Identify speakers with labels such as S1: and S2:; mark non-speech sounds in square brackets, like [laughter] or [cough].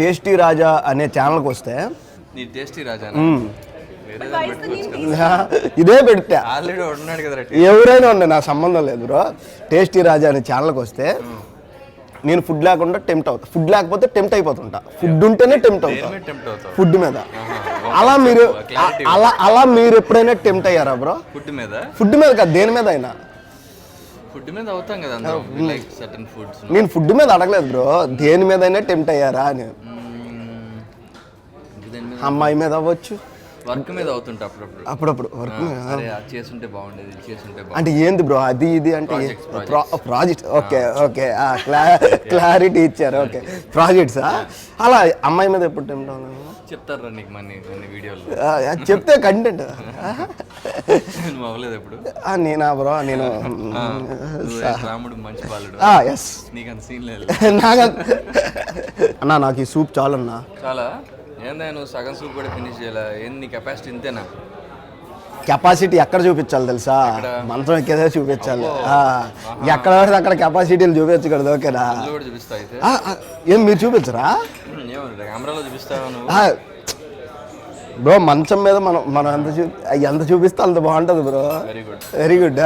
S1: Tasty రాజా అనే ఛానల్కి వస్తే.
S2: నీ టేస్టీ రాజా
S1: ఇదే పెడితే
S2: ఆల్రెడీ ఉన్నాడు కదా
S1: ఎవరైనా ఉండే నా సంబంధం లేదు బ్రో. టేస్టీ రాజా అనే ఛానల్కి వస్తే నేను ఫుడ్ లేకుండా టెంప్ట్ అవుతా. ఫుడ్ లేకపోతే టెంప్ట్ అయిపోతుంటా. ఫుడ్ ఉంటేనే టెంప్ట్ అవుతా. ఫుడ్ మీద. అలా మీరు. అలా అలా మీరు ఎప్పుడైనా టెంప్ట్ అయ్యారా బ్రో?
S2: ఫుడ్ మీద?
S1: ఫుడ్ మీద కాదు దేని మీద అయినా.
S2: ఫుడ్ మీద అవుతాం కదా అందరం. లైక్ సర్టన్ ఫుడ్స్
S1: నేను ఫుడ్ మీద అడగలేదు బ్రో. దేని మీద అయినా టెంప్ట్ అయ్యారా అని. అమ్మాయి మీద అవ్వచ్చు.
S2: వర్క్ మీద అవుతుంటా అప్పుడప్పుడు.
S1: అప్పుడప్పుడు వర్క్
S2: చేస్తుంటే బాగుండేది చేస్తుంటే
S1: అంటే ఏంది బ్రో అది ఇది అంటే ప్రాజెక్ట్ ఓకే ఓకే [laughs] క్లారిటీ ఇచ్చారు ఓకే. ప్రాజెక్ట్సా అలా అమ్మాయి మీద ఎప్పుడు టెంప్ట్ అవ్వలేదు
S2: చెప్తారా నీకు మన కొన్ని వీడియోలు.
S1: చెప్తే కంటెంట్ [laughs]
S2: అవ్వలేదు ఎప్పుడు?
S1: నేనా బ్రో నేను
S2: రాముడు మంచి బాలుడు?
S1: ఎస్
S2: నీకు అంత సీన్ లేదు. [laughs]
S1: నాకు అన్నా నాకు ఈ సూప్ చాలన్నా.
S2: చాలా? ఏందా నువ్వు సగం సూప్ కూడా ఫినిష్ చేయాలా? ఏంది నీ కెపాసిటీ ఇంతేనా?
S1: కెపాసిటీ ఎక్కడ చూపించాలి తెలుసా? మంచం ఎక్కేదే చూపించాలి. ఆ, ఎక్కడ పడితే అక్కడ కెపాసిటీలు చూపించకూడదు ఓకేనా?
S2: అందులో కూడా చూపిస్తా అయితే.
S1: ఆ, ఆ, ఏం మీరు చూపించరా?
S2: కెమెరాలో చూపిస్తావా నువ్వు?
S1: ఆ, బ్రో మంచం మీద మనం మనం ఎంత చూ ఎంత చూపిస్తే అంత బాగుంటుంది bro.
S2: Very good
S1: very good